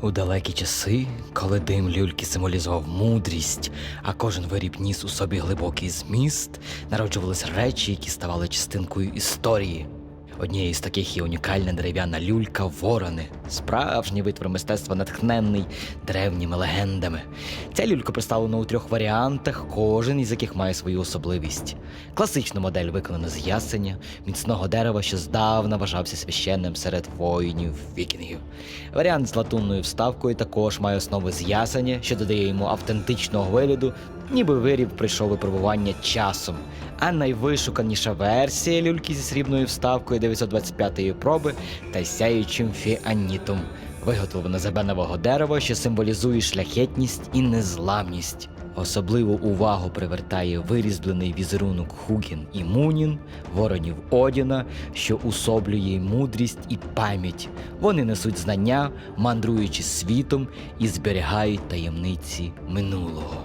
У далекі часи, коли дим люльки символізував мудрість, а кожен виріб ніс у собі глибокий зміст, народжувались речі, які ставали частинкою історії. Однією з таких є унікальна дерев'яна люлька Ворони, справжній витвір мистецтва, натхненний древніми легендами. Ця люлька представлена у трьох варіантах, кожен із яких має свою особливість. Класична модель виконана з ясеня, міцного дерева, що здавна вважався священним серед воїнів вікінгів. Варіант з латунною вставкою також має основи з ясеня, що додає йому автентичного вигляду, ніби виріб пройшов випробування часом. А найвишуканіша версія люльки зі срібною вставкою 925-ї проби та сяючим фіанітом, виготовлена з ебенового дерева, що символізує шляхетність і незламність. Особливу увагу привертає вирізблений візерунок Хугін і Мунін, воронів Одіна, що усоблює мудрість і пам'ять. Вони несуть знання, мандруючи світом і зберігають таємниці минулого.